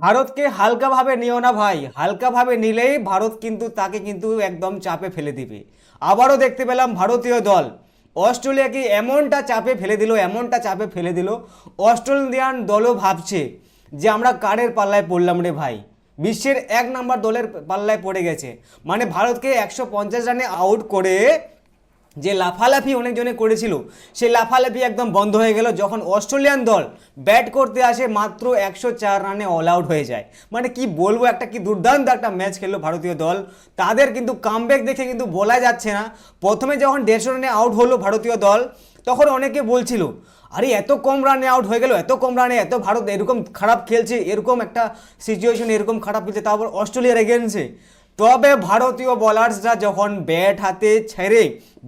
ভারতকে হালকাভাবে নিও না ভাই। হালকাভাবে নিলেই ভারত কিন্তু তাকে কিন্তু একদম চাপে ফেলে দিবে। আবারও দেখতে পেলাম ভারতীয় দল। অস্ট্রেলিয়াকে এমনটা চাপে ফেলে দিল, এমনটা চাপে ফেলে দিল? অস্ট্রেলিয়ান দলও ভাবছে যে আমরা কারের পাল্লায় পড়লাম রে ভাই। বিশ্বের এক নম্বর দলের পাল্লায় পড়ে গেছে। মানে ভারতকে একশো পঞ্চাশ রানে আউট করে যে লাফালাফি অনেকজনে করেছিল, সেই লাফালাফি একদম বন্ধ হয়ে গেল যখন অস্ট্রেলিয়ান দল ব্যাট করতে আসে মাত্র একশো চার রানে অল আউট হয়ে যায়। মানে কি বলব, একটা কি দুর্দান্ত একটা ম্যাচ খেললো ভারতীয় দল। তাদের কিন্তু কামব্যাক দেখে কিন্তু বলা যাচ্ছে না। প্রথমে যখন দেড়শো রানে আউট হলো ভারতীয় দল, তখন অনেকে বলছিল, আরে, এত কম রানে আউট হয়ে গেল, এত কম রানে, এত ভারত এরকম খারাপ খেলছে, এরকম একটা সিচুয়েশন এরকম খারাপ খেলছে। তারপর অস্ট্রেলিয়ার এগেন্সে তবে ভারতীয় বলার্সরা যখন ব্যাট হাতে ছেড়ে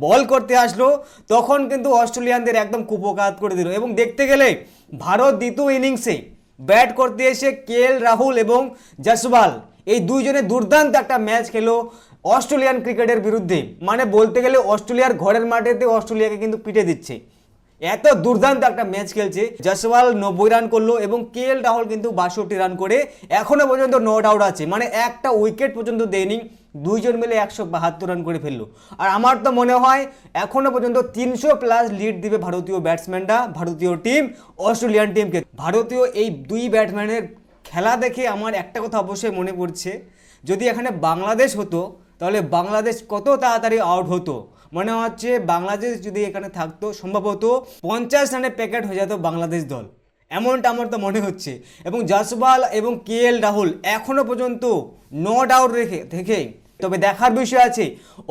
বল করতে আসলো, তখন কিন্তু অস্ট্রেলিয়ানদের একদম কুপকাত করে দিল। এবং দেখতে গেলে ভারত দ্বিতীয় ইনিংসে ব্যাট করতে এসে কে রাহুল এবং জসওয়াল এই দুইজনে দুর্দান্ত একটা ম্যাচ খেলো অস্ট্রেলিয়ান ক্রিকেটের বিরুদ্ধে। মানে বলতে গেলে অস্ট্রেলিয়ার ঘরের মাঠেতে অস্ট্রেলিয়াকে কিন্তু পিটে দিচ্ছে। এত দুর্দান্ত একটা ম্যাচ খেলছে। জসওয়াল নব্বই রান করল এবং কে এল রাহুল কিন্তু বাষট্টি রান করে। এখনও পর্যন্ত নট আউট আছে। মানে একটা উইকেট পর্যন্ত দেয়নি। দুইজন মিলে একশো বাহাত্তর রান করে ফেলল। আর আমার তো মনে হয়, এখনও পর্যন্ত তিনশো প্লাস লিড দিবে ভারতীয় ব্যাটসম্যানরা ভারতীয় টিম অস্ট্রেলিয়ান টিমকে ভারতীয় এই দুই ব্যাটসম্যানের খেলা দেখে আমার একটা কথা অবশ্যই মনে পড়ছে। যদি এখানে বাংলাদেশ হতো, তাহলে বাংলাদেশ কত তাড়াতাড়ি আউট হতো। মনে হচ্ছে বাংলাদেশ যদি এখানে থাকতো সম্ভবত পঞ্চাশ রানে প্যাকেট হয়ে যেত বাংলাদেশ দল। এমনটা আমার তো মনে হচ্ছে। এবং জাসবাল এবং কে এল রাহুল এখনও পর্যন্ত নট আউট রেখে থেকে তবে দেখার বিষয় আছে,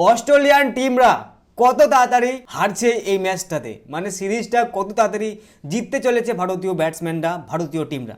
অস্ট্রেলিয়ান টিমরা কত তাড়াতাড়ি হারছে এই ম্যাচটাতে? মানে সিরিজটা কত তাড়াতাড়ি জিততে চলেছে ভারতীয় ব্যাটসম্যানরা ভারতীয় টিমরা